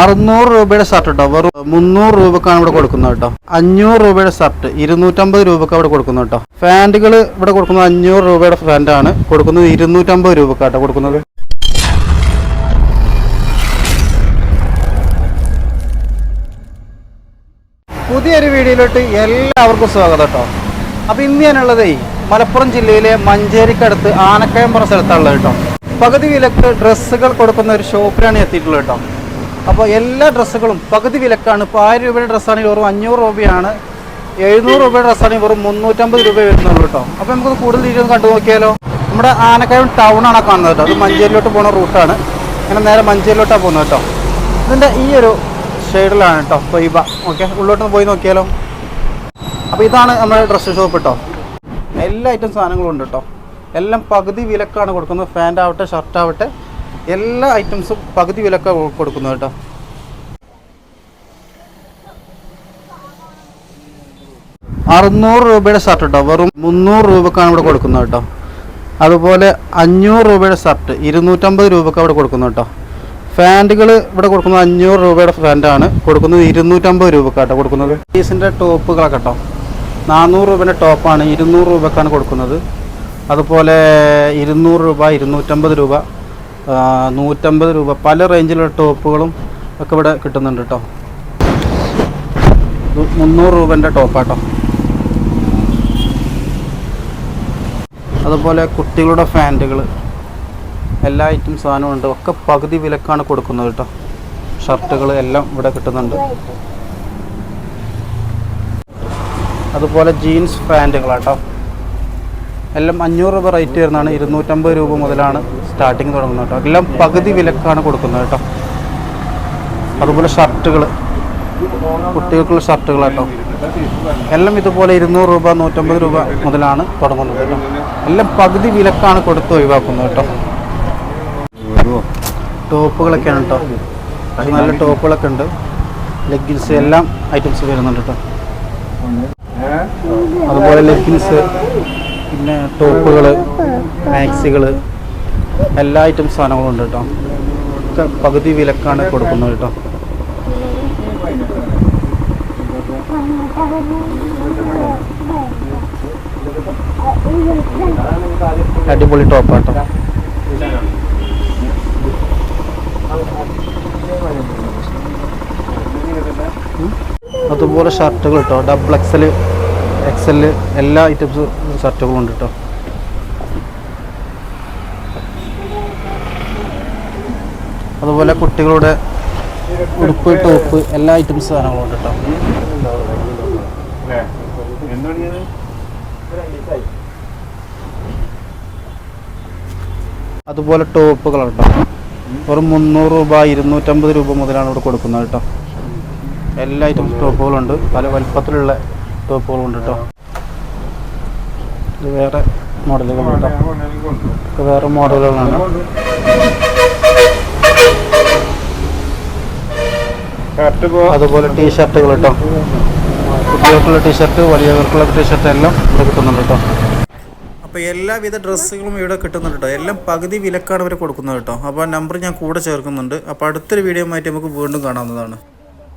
അറുന്നൂറ് രൂപയുടെ ഷർട്ട് കേട്ടോ വെറും മുന്നൂറ് രൂപക്കാണ് ഇവിടെ കൊടുക്കുന്നത് കേട്ടോ. അഞ്ഞൂറ് രൂപയുടെ ഷർട്ട് ഇരുന്നൂറ്റമ്പത് രൂപക്ക് അവിടെ കൊടുക്കുന്നത് കേട്ടോ. ഫാന്റുകൾ ഇവിടെ കൊടുക്കുന്നത് അഞ്ഞൂറ് രൂപയുടെ ഫാന്റാണ് കൊടുക്കുന്നത് ഇരുന്നൂറ്റമ്പത് രൂപക്കാട്ടോ കൊടുക്കുന്നത്. പുതിയൊരു വീഡിയോയിലോട്ട് എല്ലാവർക്കും സ്വാഗതം കേട്ടോ. അപ്പോൾ ഇന്ന് ഞാനുള്ളതേ മലപ്പുറം ജില്ലയിലെ മഞ്ചേരിക്കടുത്ത് ആനക്കയം പറഞ്ഞ സ്ഥലത്താണുള്ളത് കേട്ടോ. പകുതി വിലക്ക് ഡ്രസ്സുകൾ കൊടുക്കുന്ന ഒരു ഷോപ്പിലാണ് എത്തിയിട്ടുള്ളത് കേട്ടോ. അപ്പോൾ എല്ലാ ഡ്രസ്സുകളും പകുതി വിലക്കാണ്. ഇപ്പോൾ ആയിരം രൂപയുടെ ഡ്രസ്സാണെങ്കിൽ വെറും അഞ്ഞൂറ് രൂപയാണ്. എഴുന്നൂറ് രൂപയുടെ ഡ്രസ്സാണെങ്കിൽ വെറും മുന്നൂറ്റമ്പത് രൂപ വരുന്നുള്ളൂ കേട്ടോ. അപ്പോൾ നമുക്ക് കൂടുതൽ രീതിയിൽ കണ്ടു നോക്കിയാലോ നമ്മുടെ ആനക്കയം ടൗൺ ആണ് കാണുന്നത് കേട്ടോ. അത് മഞ്ചേരിയിലോട്ട് പോകുന്ന റൂട്ടാണ് അങ്ങനെ നേരെ മഞ്ചേരിയിലോട്ടാണ് പോകുന്നത് കേട്ടോ. ഇതിന്റെ ഈ ഒരു ഷെയ്ഡിലാണ് കേട്ടോ തൊയ്ബ. ഓക്കെ ഉള്ളോട്ട് പോയി നോക്കിയാലോ. അപ്പോൾ ഇതാണ് നമ്മുടെ ഡ്രസ്സ് ഷോപ്പ് കേട്ടോ. എല്ലാ ഐറ്റം സാധനങ്ങളും ഉണ്ട് കേട്ടോ. എല്ലാം പകുതി വിലക്കാണ് കൊടുക്കുന്നത്. ഫാന്റാവട്ടെ ആവട്ടെ ഷർട്ട് ആവട്ടെ. എല്ലാ ഐറ്റംസും പകുതി വിലക്ക കൊടുക്കുന്നു കേട്ടോ. അറുന്നൂറ് രൂപയുടെ ഷർട്ട് കേട്ടോ വെറും മുന്നൂറ് രൂപക്കാണ് ഇവിടെ കൊടുക്കുന്നത് കേട്ടോ. അതുപോലെ അഞ്ഞൂറ് രൂപയുടെ ഷർട്ട് ഇരുന്നൂറ്റമ്പത് രൂപക്ക് അവിടെ കൊടുക്കുന്നു കേട്ടോ. ഫാന്റുകൾ ഇവിടെ കൊടുക്കുന്നത് അഞ്ഞൂറ് രൂപയുടെ ഫാന്റാണ്. കൊടുക്കുന്നത് ഇരുന്നൂറ്റമ്പത് രൂപക്കാട്ടോ കൊടുക്കുന്നത്. പീസിന്റെ ടോപ്പുകളൊക്കെ കേട്ടോ നാനൂറ് രൂപേന്റെ ടോപ്പാണ് ഇരുന്നൂറ് രൂപക്കാണ് കൊടുക്കുന്നത്. അതുപോലെ ഇരുന്നൂറ് രൂപ ഇരുന്നൂറ്റമ്പത് രൂപ നൂറ്റമ്പത് രൂപ. പല റേഞ്ചിലുള്ള ടോപ്പുകളും ഒക്കെ ഇവിടെ കിട്ടുന്നുണ്ട് കേട്ടോ. മുന്നൂറ് രൂപന്റെ ടോപ്പാട്ടോ. അതുപോലെ കുട്ടികളുടെ ഫാന്റുകൾ. എല്ലാ ഐറ്റം സാധനവും ഉണ്ട്. ഒക്കെ പകുതി വിലക്കാണ് കൊടുക്കുന്നത് കേട്ടോ. ഷർട്ടുകൾ എല്ലാം ഇവിടെ കിട്ടുന്നുണ്ട്. അതുപോലെ ജീൻസ് പാന്റുകളാട്ടോ എല്ലാം അഞ്ഞൂറ് രൂപ റേറ്റ് വരുന്നതാണ്. ഇരുന്നൂറ്റമ്പത് രൂപ മുതലാണ് സ്റ്റാർട്ടിങ് തുടങ്ങുന്നത് കേട്ടോ. എല്ലാം പകുതി വിലക്കാണ് കൊടുക്കുന്നത് കേട്ടോ. അതുപോലെ ഷർട്ടുകൾ കുട്ടികൾക്കുള്ള ഷർട്ടുകൾ കേട്ടോ. എല്ലാം ഇതുപോലെ ഇരുന്നൂറ് രൂപ നൂറ്റമ്പത് രൂപ മുതലാണ് തുടങ്ങുന്നത് കേട്ടോ. എല്ലാം പകുതി വിലക്കാണ് കൊടുത്ത് ഒഴിവാക്കുന്നത് കേട്ടോ. ടോപ്പുകളൊക്കെയാണ് കേട്ടോ. നല്ല ടോപ്പുകളൊക്കെ ഉണ്ട്. ലെഗിൻസ് എല്ലാം ഐറ്റംസ് വരുന്നുണ്ട് കേട്ടോ. അതുപോലെ ലെഗിൻസ് പിന്നെ ടോപ്പുകൾ മാക്സികൾ എല്ലാ ഐറ്റം സാധനങ്ങളും ഉണ്ട് കേട്ടോ. ഒക്കെ പകുതി വിലക്കാണ് കൊടുക്കുന്നത് കേട്ടോ. അടിപൊളി ടോപ്പാട്ടോ അതുപോലെ ഷർട്ടുകൾ കേട്ടോ. ഡബിൾ എക്സൽ എക്സൽ എല്ലാ ഐറ്റംസ് ഷർട്ടുകളും ഉണ്ട് കേട്ടോ അതുപോലെ കുട്ടികളുടെ ഉടുപ്പ് ടോപ്പ് എല്ലാ ഐറ്റംസ് സാധനങ്ങളും ഉണ്ട് കേട്ടോ അതുപോലെ ടോപ്പുകൾ കേട്ടോ വെറും മുന്നൂറ് രൂപ ഇരുന്നൂറ്റമ്പത് രൂപ മുതലാണ് ഇവിടെ കൊടുക്കുന്നത് കേട്ടോ എല്ലാ ഐറ്റംസ് ടോപ്പുകളുണ്ട്. പല വലുപ്പത്തിലുള്ള ടോപ്പുകളുണ്ട് കേട്ടോ ഇത് വേറെ മോഡലുകളുണ്ട് ഇത് വേറെ മോഡലുകളാണ് അതുപോലെ ടീഷർട്ടുകൾ കേട്ടോ കുട്ടികൾക്കുള്ള ടീഷർട്ട് വലിയവർക്കുള്ള ടീഷർട്ട് എല്ലാം ഇവിടെ കിട്ടുന്നുണ്ട് കേട്ടോ അപ്പോൾ എല്ലാവിധ ഡ്രസ്സുകളും ഇവിടെ കിട്ടുന്നുണ്ട് കേട്ടോ എല്ലാം പകുതി വിലക്കാണ് ഇവർ കൊടുക്കുന്നത് കേട്ടോ അപ്പോൾ നമ്പർ ഞാൻ കൂടെ ചേർക്കുന്നുണ്ട്. അപ്പോൾ അടുത്തൊരു വീഡിയോ ആയിട്ട് നമുക്ക് വീണ്ടും കാണാവുന്നതാണ്.